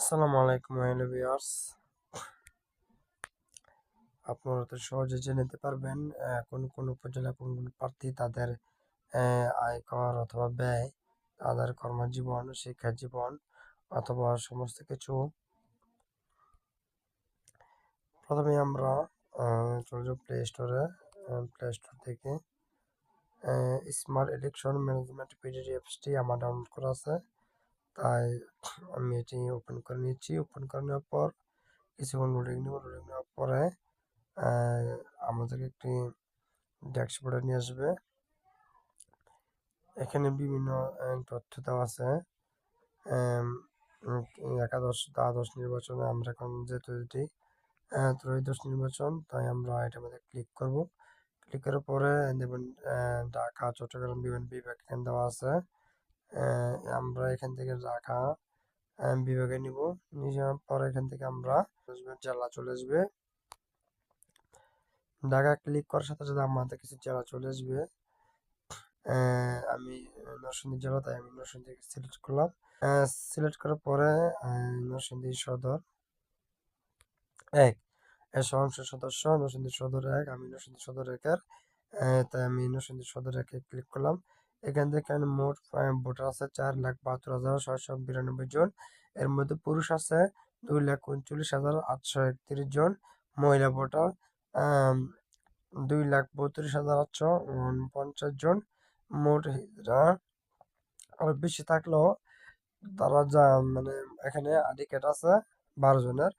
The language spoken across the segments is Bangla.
আসসালামু আলাইকুম ভিউয়ার্স। আপনারা তো সহজে জেনে নিতে পারবেন কোন কোন উপজেলা কোন কোন প্রার্থী তাদের আয়কর অথবা ব্যয় তাদের কর্মজীবন, শিক্ষা জীবন অথবা সমস্ত কিছু। প্রথমে আমরা চলে যাব প্লে স্টোরে প্লে স্টোর থেকে স্মার্ট ইলেকশন ম্যানেজমেন্ট পিডিএফসটি আমার ডাউনলোড করা আছে। তাই আমি এটি ওপেন করে নিচ্ছি। ওপেন করে নেওয়ার পর কিছুক্ষণ লোডিং নেব লোডিং নেওয়ার পরে আহ, আমাদেরকে একটি ড্যাশবোর্ডে নিয়ে আসবে। এখানে বিভিন্ন তথ্য দেওয়া আছে। একাদশ দ্বাদশ নির্বাচনে আমরা এখন যেহেতু এটি ত্রয়োদশ নির্বাচন তাই আমরা এটার মধ্যে ক্লিক করব। ক্লিক করার পরে দেখবেন ঢাকা চট্টগ্রাম বিভিন্ন বিভাগ দেওয়া আছে। আমরা এখান থেকে আহ, বিভাগে নিব। নিয়ে পরে এখান থেকে আমরা জেলা চলে আসবে। ঢাকা ক্লিক করার সাথে সাথে আমাদের কিছু জেলা চলে আসবে। আমি নরসিংদী জেলা তাই আমি নরসিংদী সিলেক্ট করলাম। সিলেক্ট করার পরে নরসিংদী সদর এক সংসদ সদস্য নরসিংদী সদর এক আমি নরসিংদী সদর একের তাই আমি নরসিংদী সদর একে ক্লিক করলাম। এখান থেকে মোট ভোটার আছে চার লাখ বাহাত্তর হাজার ছয়শো বিরানব্বই জন। এর মধ্যে পুরুষ আছে দুই লাখ উনচল্লিশ হাজার আটশো একত্রিশ জন। মহিলা ভোটার দুই লাখ বত্রিশ হাজার আটশো পঞ্চাশ জন। মোট হিজড়া আরও বেশি থাকলেও তারা যা মানে এখানে আইডি কার্ড আছে বারো জনের।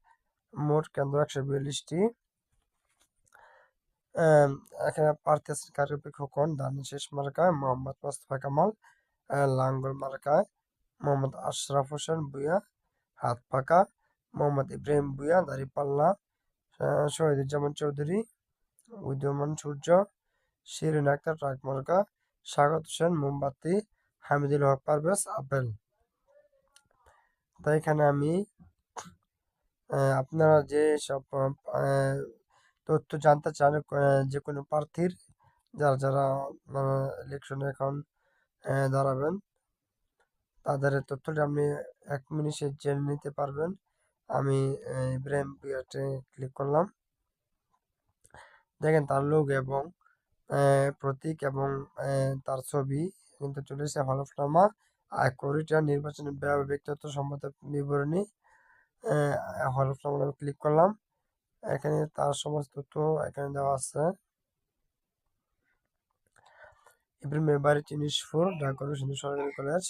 মোট কেন্দ্র একশো বিয়াল্লিশটি। এখানে প্রার্থী আছেন কারিগরি খোকন শেষ মার্কায় মোহাম্মদ মোস্তফা কামাল লাঙ্গল মার্কায় মোহাম্মদ আশরাফ হোসেন ভুঁইয়া হাত পাকা মোহাম্মদ ইব্রাহিম ভুঁইয়া দাঁড়িপাল্লা শহীদুজ্জামান চৌধুরী উদয়মান সূর্য শিরিন আক্তার ট্রাক মার্কা স্বাগত হোসেন মোমবাতি হামিদুল হক পারভেজ আপেল তাই এখানে আমি আপনারা যে সব তথ্য জানতে চান যে কোনো প্রার্থীর, যারা যারা ইলেকশনে এখন দাঁড়াবেন, তাদের তথ্যটি আপনি এক মিনিটে জেনে নিতে পারবেন। আমি ইব্রাহিম পিয়াটে ক্লিক করলাম। দেখেন তার লোক এবং প্রতীক এবং তার ছবি কিন্তু চলে এসেছে হলফনামা। আয়কর রিটার্ন নির্বাচনের ব্যক্তিগত সম্পদ বিবরণী হলফনামা ক্লিক করলাম। এখানে তার সমস্ত তথ্য এখানে দেওয়া আছে। ইব্রাহিম বাড়ি চিনিসপুর ঢাকা সিন্ধু সরকারি কলেজ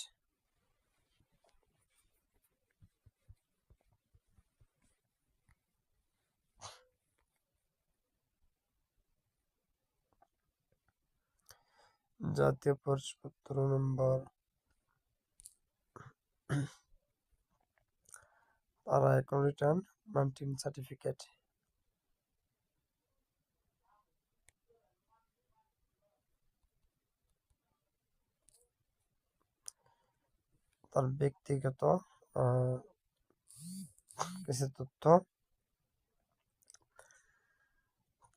জাতীয় পরিচয়পত্র নম্বর তারা এখন রিটার্ন মান্টিন সার্টিফিকেট তার ব্যক্তিগত কিছু তথ্য।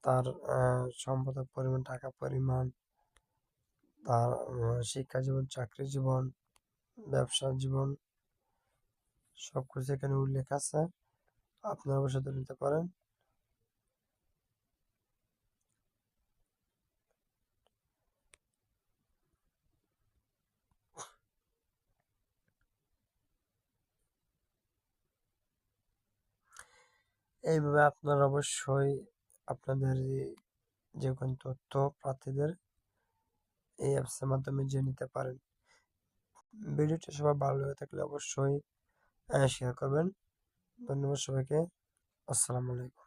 তার সম্পদের পরিমাণ, টাকা পরিমাণ, তার শিক্ষা জীবন, চাকরি জীবন, ব্যবসা জীবন সব কিছু এখানে উল্লেখ আছে। আপনারা অবশ্যই নিতে পারেন। এইভাবে আপনারা অবশ্যই আপনাদের যে কোনো তথ্য প্রার্থীদের এই অ্যাপসের মাধ্যমে জেনে নিতে পারেন। ভিডিওটি সবাই ভালো হয়ে থাকলে অবশ্যই শেয়ার করবেন। ধন্যবাদ সবাইকে। আসসালামু আলাইকুম।